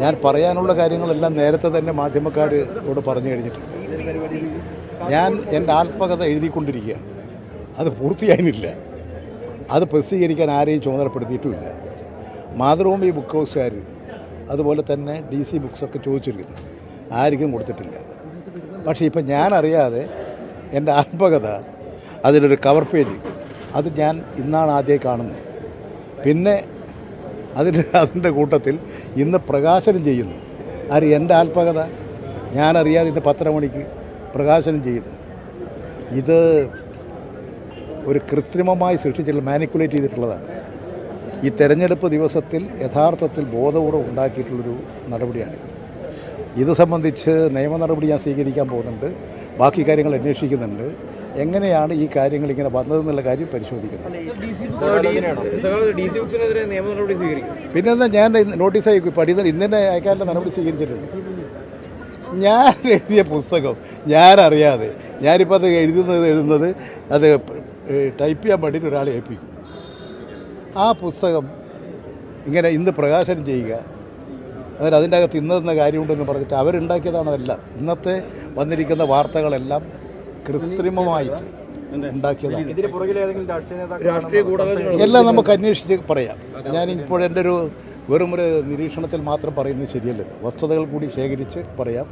ഞാൻ പറയാനുള്ള കാര്യങ്ങളെല്ലാം നേരത്തെ തന്നെ മാധ്യമക്കാരോട് പറഞ്ഞു കഴിഞ്ഞിട്ടുണ്ട്. ഞാൻ എന്റെ ആത്മകഥ എഴുതിക്കൊണ്ടിരിക്കുകയാണ്. അത് പൂർത്തിയായിട്ടില്ല. അത് പ്രസിദ്ധീകരിക്കാൻ ആരെയും ചുമതലപ്പെടുത്തിയിട്ടുമില്ല. മാതൃഭൂമി ബുക്ക് ഹൗസുകാർ അതുപോലെ തന്നെ ഡി സി ബുക്സൊക്കെ ചോദിച്ചിരിക്കുന്നു. ആർക്കും കൊടുത്തിട്ടില്ല. പക്ഷേ ഇപ്പം ഞാൻ അറിയാതെ എന്റെ ആത്മകഥ അതിലൊരു കവർ പേജ്. അത് ഞാൻ ഇന്നാണ് ആദ്യമായി കാണുന്നത്. പിന്നെ അതിന്റെ അതിന്റെ കൂട്ടത്തിൽ ഇന്ന് പ്രകാശനം ചെയ്യുന്നു. ആര് എന്റെ ആത്മകഥ ഞാനറിയാതെ ഇന്ന് പത്തര മണിക്ക് പ്രകാശനം ചെയ്യുന്നു. ഇത് ഒരു കൃത്രിമമായി സൃഷ്ടിച്ചിട്ടുള്ള മാനിക്കുലേറ്റ് ചെയ്തിട്ടുള്ളതാണ്. ഈ തെരഞ്ഞെടുപ്പ് ദിവസത്തിൽ യഥാർത്ഥത്തിൽ ബോധപൂർവം ഉണ്ടാക്കിയിട്ടുള്ളൊരു നടപടിയാണിത്. ഇത് സംബന്ധിച്ച് നിയമ നടപടി ഞാൻ സ്വീകരിക്കാൻ പോകുന്നുണ്ട്. ബാക്കി കാര്യങ്ങൾ അന്വേഷിക്കുന്നുണ്ട്. എങ്ങനെയാണ് ഈ കാര്യങ്ങൾ ഇങ്ങനെ വന്നതെന്നുള്ള കാര്യം പരിശോധിക്കുന്നത്. പിന്നെ ഞാൻ നോട്ടീസ് അയക്കും പഠിത ഇന്നെ അയക്കാനുള്ള നടപടി സ്വീകരിച്ചിട്ടുണ്ട്. ഞാൻ എഴുതിയ പുസ്തകം ഞാനറിയാതെ ഞാനിപ്പോൾ അത് എഴുതുന്നത് എഴുതുന്നത് അത് ടൈപ്പ് ചെയ്യാൻ വേണ്ടിയിട്ട് ഒരാളെ ഏൽപ്പിക്കും. ആ പുസ്തകം ഇങ്ങനെ ഇന്ന് പ്രകാശനം ചെയ്യുക. അതായത് അതിന്റെ അകത്ത് ഇന്നതെന്ന കാര്യമുണ്ടെന്ന് പറഞ്ഞിട്ട് അവരുണ്ടാക്കിയതാണ് അതെല്ലാം. ഇന്നത്തെ വന്നിരിക്കുന്ന വാർത്തകളെല്ലാം കൃത്രിമമായിട്ട് ഉണ്ടാക്കിയതാണ്. എല്ലാം നമുക്ക് അന്വേഷിച്ച് പറയാം. ഞാൻ ഇപ്പോൾ എന്റെ ഒരു വെറുമൊരു ഒരു നിരീക്ഷണത്തിൽ മാത്രം പറയുന്നത് ശരിയല്ലല്ലോ. വസ്തുതകൾ കൂടി ശേഖരിച്ച് പറയാം.